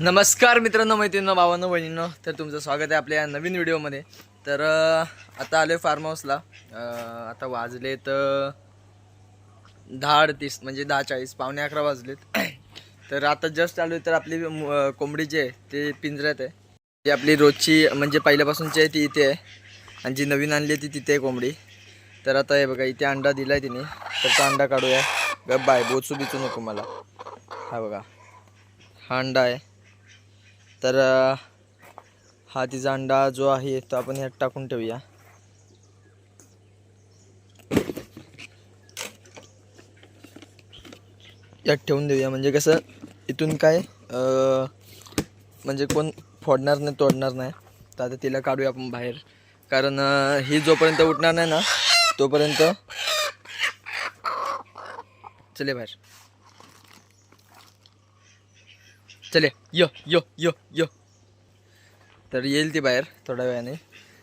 नमस्कार मित्रांनो मैत्रिणींनो भावांनो बहिणींनो. तर तुमचं स्वागत आहे आपल्या या नवीन व्हिडिओमध्ये. तर आता आलो आहे फार्म हाऊसला आता वाजले तर दहा अडतीस म्हणजे दहा चाळीस पावणे अकरा वाजलेत. तर आता जस्ट आलो आहे तर आपली कोंबडी जी आहे ते पिंजऱ्यात आहे. जी आपली रोजची म्हणजे पहिल्यापासूनची आहे ती इथे आहे. आणि जी नवीन आणली आहे ती तिथे आहे कोंबडी. तर आता हे बघा इथे अंडा दिला आहे तिने. तर तो अंडा काढूया. बाय बोचू बिचू नको मला. हा बघा हा अंडा आहे. तर हा तिचा अंडा जो आहे तो आपण ह्यात टाकून ठेवूया. यात ठेवून देऊया. म्हणजे कसं इथून काय म्हणजे कोण फोडणार नाही तोडणार नाही. तर आता तिला काढूया आपण बाहेर. कारण ही जोपर्यंत उठणार नाही ना तोपर्यंत चले बाहेर. चले यो यो यो यो. तर येईल ती बाहेर थोड्या वेळाने.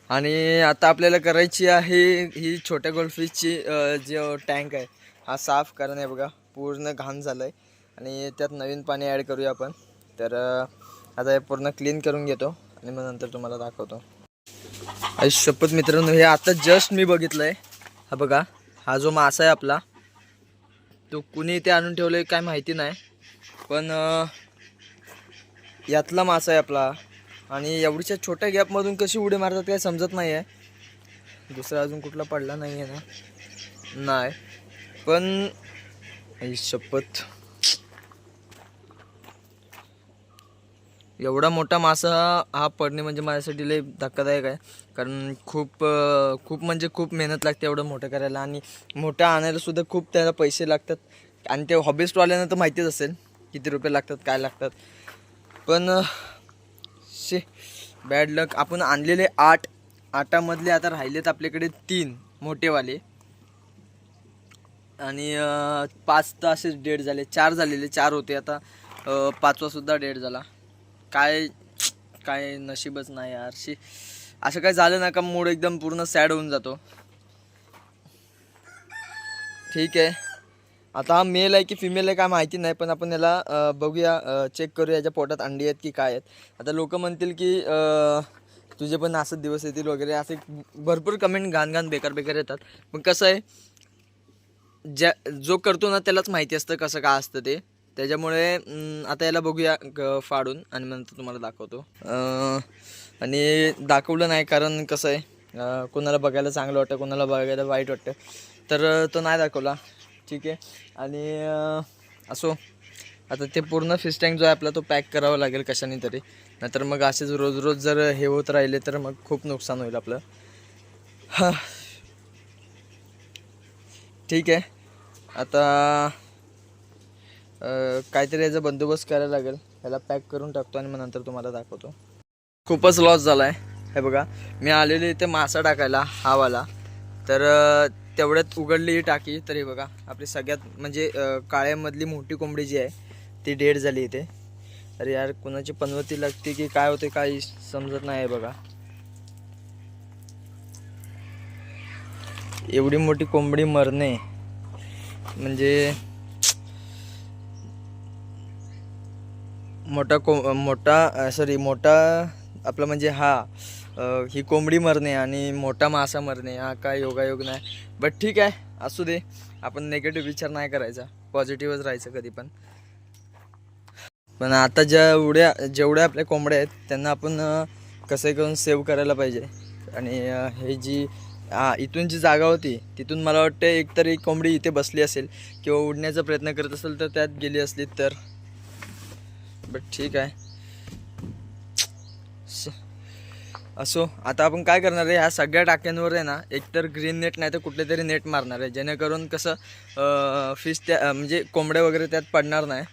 आणि आता आपल्याला करायची आहे ही छोट्या गोल्फीची जो टँक आहे हा साफ कारण आहे बघा पूर्ण घाण झालं आहे आणि त्यात नवीन पाणी ॲड करूया आपण. तर आता हे पूर्ण क्लीन करून घेतो आणि मग नंतर तुम्हाला दाखवतो. आई शपथ मित्रांनो हे आता जस्ट मी बघितलं आहे हा बघा हा जो मासा आहे आपला तो कुणी इथे आणून ठेवलं काय माहिती नाही. पण यातला मासा आहे आपला. आणि एवढीच्या छोट्या गॅपमधून कशी उडी मारतात काय समजत नाही आहे दुसरा अजून कुठला पडला नाही आहे ना. नाही. पण आई शपथ. एवढा मोठा मासा हा पडणे म्हणजे माझ्यासाठी लय धक्कादायक आहे. कारण खूप खूप म्हणजे खूप मेहनत लागते एवढं मोठं करायला. आणि मोठं आणायलासुद्धा खूप त्याला पैसे लागतात. आणि ते हॉबिस्टवाल्यांना तर माहितीच असेल किती रुपये लागतात काय लागतात. पण शे बॅड लक आपण आणलेले आठ आठामधले आता राहिलेत आपल्याकडे तीन मोठेवाले. आणि पाच तर असेच डेड झाले. चार झालेले चार होते आता. पाचवासुद्धा डेड झाला. काय काय नशीबच नाही यार. शी असं काय झालं ना का मूड एकदम पूर्ण सॅड होऊन जातो. ठीक आहे. आता मेल आहे की फिमेल आहे काय माहिती नाही पण आपण याला बघूया चेक करूया याच्या पोटात अंडी आहेत की काय आहेत. आता लोक म्हणतील की तुझे पण असंच दिवस येतील वगैरे असे भरपूर कमेंट घाण घाण बेकार बेकार येतात. पण कसं आहे ज्या जो करतो ना त्यालाच माहिती असतं कसं काय असतं ते. त्याच्यामुळे आता याला बघूया ग- फाडून आणि मग नंतर तुम्हाला दाखवतो. आणि दाखवलं नाही कारण कसं आहे कोणाला बघायला चांगलं वाटतं कोणाला बघायला वाईट वाटतं तर तो नाही दाखवला. ठीक आहे. आणि असो आता ते पूर्ण फिश टँक जो आहे आपला तो पॅक करावा लागेल कशाने तरी. नाहीतर मग असेच रोज रोज जर हे होत राहिले तर मग खूप नुकसान होईल आपलं. हां. ठीक आहे. आता काहीतरी याचा बंदोबस्त करायला लागेल. ह्याला पॅक करून टाकतो आणि मग नंतर तुम्हाला दाखवतो. खूपच लॉस झाला आहे हे बघा मी आलेले इथे मासा टाकायला हावाला तर तेवढ्यात उघडली ही टाकी. तर हे बघा आपली सगळ्यात म्हणजे काळ्यामधली मोठी कोंबडी जी आहे ती डेड झाली इथे. अरे यार कुणाची पनवती लागते की काय होते काही समजत नाही आहे बघा. एवढी मोठी कोंबडी मरणे म्हणजे मोठा को मोठा सॉरी मोठा आपलं म्हणजे हा ही कोंबडी मरणे आणि मोठा मासा मरणे हा काय योगायोग नाही. बट ठीक आहे असू दे. आपण नेगेटिव्ह विचार नाही करायचा. पॉझिटिव्हच राहायचं कधी पण. पण आता जेवढ्या जेवढ्या आपल्या कोंबड्या आहेत त्यांना आपण कसं करून सेव्ह करायला पाहिजे. आणि हे जी हा इथून जी जागा होती तिथून मला वाटतं एकतरी कोंबडी इथे बसली असेल किंवा उडण्याचा प्रयत्न करत असेल तर त्यात गेली असली तर. बट ठीक आहे. असो आता आपण काय करणार आहे ह्या सगळ्या टाक्यांवर आहे ना एकतर ग्रीन नेट नाही तर कुठले तरी नेट मारणार आहे. जेणेकरून कसं फिश त्या म्हणजे कोंबड्या वगैरे त्यात पडणार नाही.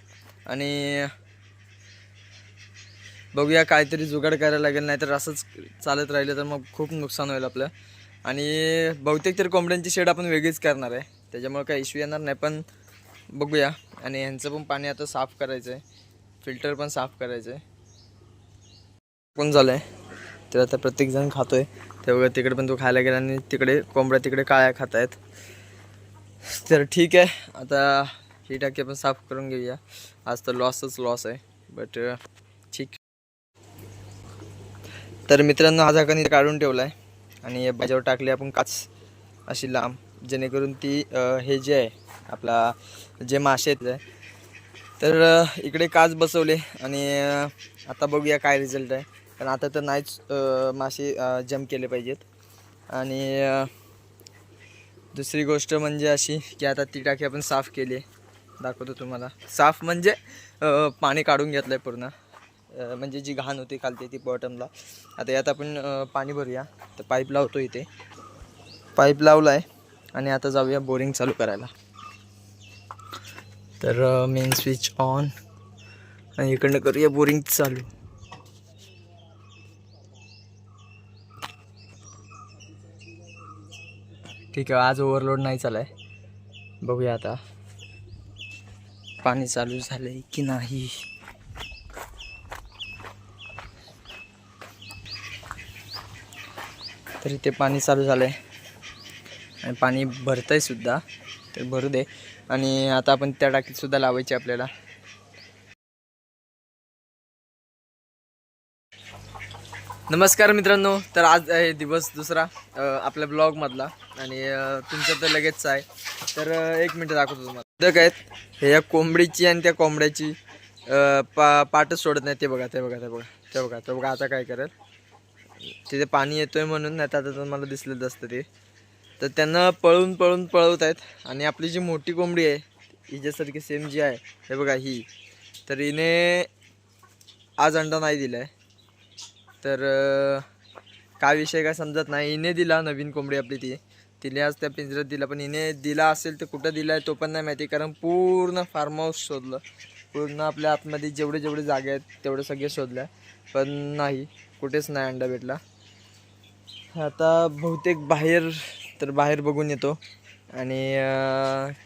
आणि बघूया काहीतरी जुगाड करायला लागेल नाही तर असंच चालत राहिलं तर मग खूप नुकसान होईल आपलं. आणि बहुतेक तर कोंबड्यांची शेड आपण वेगळीच करणार आहे. त्याच्यामुळे काही इश्यू येणार नाही पण बघूया. आणि ह्यांचं पण पाणी आता साफ करायचं आहे फिल्टर पण साफ करायचं आहे कोण झालं आहे तर आता प्रत्येकजण खातोय. आहे बघा तिकडे पण तो खायला गेला आणि तिकडे कोंबड्या तिकडे काळ्या खात आहेत तर ठीक आहे. आता ही टाकी आपण साफ करून घेऊया. आज तर लॉसच लॉस आहे. बट ठीक. तर मित्रांनो हा झाकण इथे काढून ठेवला आहे आणि बाजावर टाकली आपण काच अशी लांब जेणेकरून ती हे जे आहे आपला जे मासे आहेत तर इकडे काच बसवले. आणि आता बघूया काय रिझल्ट आहे. पण आता तर नाहीच मासे जम केले पाहिजेत. आणि दुसरी गोष्ट म्हणजे अशी की आता ती टाकी आपण साफ केली आहे. दाखवतो तुम्हाला. साफ म्हणजे पाणी काढून घेतलं आहे पूर्ण म्हणजे जी घाण होती खालती ती बॉटमला. आता यात आपण पाणी भरूया. तर पाईप लावतो इथे. पाईप लावला आहे आणि आता जाऊया बोरिंग चालू करायला. तर मेन स्विच ऑन. आणि इकडनं करूया बोरिंग चालू. ठीक आहे आज ओव्हरलोड नाही चालाय बघूया आता. पाणी चालू झालंय की नाही? तर इथे पाणी चालू झालंय. आणि पाणी भरतंय सुद्धा. तर भरू दे. आणि आता आपण त्या टाकीत सुद्धा लावायची आपल्याला. नमस्कार मित्रांनो तर आज आहे दिवस दुसरा आपल्या ब्लॉगमधला आणि तुमचं तर लगेच आहे. तर एक मिनटं दाखवतो तुम्हाला. दग आहेत हे या कोंबडीची आणि त्या कोंबड्याची पा पाटच सोडत नाही ते बघा ते बघा ते बघा ते बघा ते बघा आता काय करेल तिथे पाणी येतोय म्हणून नाही तर आता मला दिसलंच असतं ते. तर त्यांना पळून पळून पळवत आहेत. आणि आपली जी मोठी कोंबडी आहे हिच्यासारखी सेम जी आहे हे बघा ही. तर हिने आज अंडा नाही दिला आहे तर काय विषय काय समजत नाही. हिने दिला नवीन कोंबडी आपली ती. तिने आज त्या पिंजऱ्यात दिला पण हिने दिला असेल तर कुठं दिला आहे तो पण नाही माहिती. कारण पूर्ण फार्म हाऊस शोधलं. पूर्ण आपल्या आतमध्ये जेवढे जेवढे जागे आहेत तेवढे सगळे शोधल्या. पण नाही कुठेच नाही अंडा भेटला. आता बहुतेक बाहेर तर बाहेर बघून येतो. आणि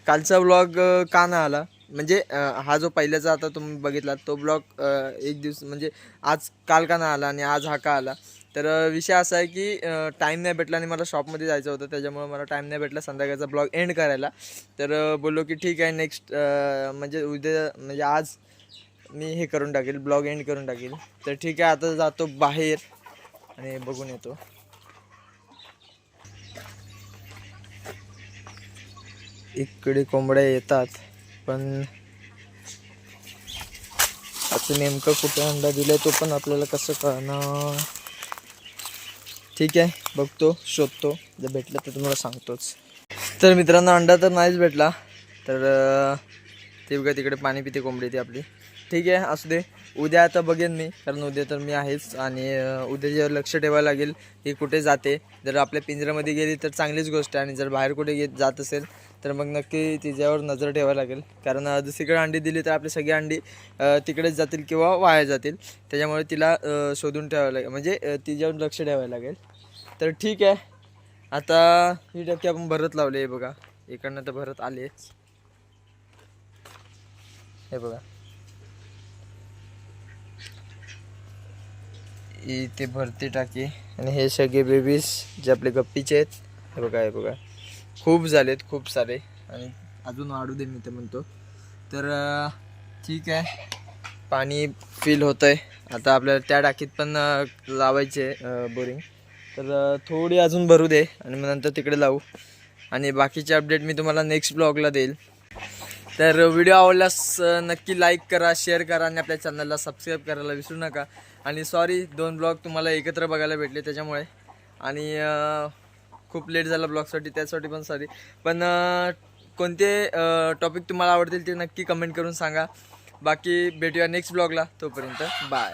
कालचा ब्लॉग का नाही आला? म्हणजे हा जो पहिल्याचा आता तुम्ही बघितला तो ब्लॉग एक दिवस म्हणजे आज काल का नाही आला आणि आज हा का आला? तर विषय असा आहे की टाईम नाही भेटला आणि मला शॉपमध्ये जायचं होतं त्याच्यामुळे मला टाईम नाही भेटला संध्याकाळचा ब्लॉग एंड करायला. तर बोललो की ठीक आहे नेक्स्ट म्हणजे उद्या म्हणजे आज मी हे करून टाकेल ब्लॉग एंड करून टाकेल. तर ठीक आहे आता जातो बाहेर आणि बघून येतो. इकडे कोंबड्या येतात. पण आता नेमकं कुठे अंडा दिलाय तो पण आपल्याला कसं कळणार? ठीक आहे बघतो शोधतो. जर भेटलं तर तुम्हाला सांगतोच. तर मित्रांनो अंडा तर नाहीच भेटला. तर ते बघा तिकडे पाणी पिते कोंबडी ती आपली. ठीक आहे असू दे. उद्या आता बघेन मी कारण उद्या तर मी आहेच आणि उद्या जेव्हा लक्ष ठेवायला लागेल की कुठे जाते. जर आपल्या पिंजऱ्यामध्ये गेली तर चांगलीच गोष्ट आहे आणि जर बाहेर कुठे गेत जात असेल तर मग नक्की तिच्यावर नजर ठेवायला लागेल. कारण दुसरीकडे अंडी दिली तर आपली सगळी अंडी तिकडेच जातील किंवा वाया जातील. त्याच्यामुळे तिला शोधून ठेवायला लागेल. म्हणजे तिच्यावर लक्ष ठेवायला लागेल. तर ठीक आहे. आता ही टक्के आपण भरत लावले बघा. इकडनं तर भरत आलेच. हे बघा. इथे भरती टाकी. आणि हे सगळे बेबीज जे आपले गप्पीचे आहेत हे बघा हे बघा. खूप झालेत खूप सारे. आणि अजून वाढू दे मी ते म्हणतो. तर ठीक आहे. पाणी फिल होतं आहे आता आपल्याला त्या टाकीत पण लावायचे बोरिंग तर थोडी अजून भरू दे. आणि मग नंतर तिकडे लावू. आणि बाकीचे अपडेट मी तुम्हाला नेक्स्ट ब्लॉगला देईल. तर व्हिडिओ आवडल्यास नक्की लाईक करा शेअर करा आणि आपल्या चॅनलला सबस्क्राईब करायला विसरू नका. आणि सॉरी दोन ब्लॉग तुम्हाला एकत्र बघायला भेटले त्याच्यामुळे. आणि खूप लेट झाला ब्लॉगसाठी त्यासाठी पण सॉरी पण कोणते टॉपिक तुम्हाला आवडतील ते नक्की कमेंट करून सांगा. बाकी भेटूया नेक्स्ट ब्लॉगला तोपर्यंत बाय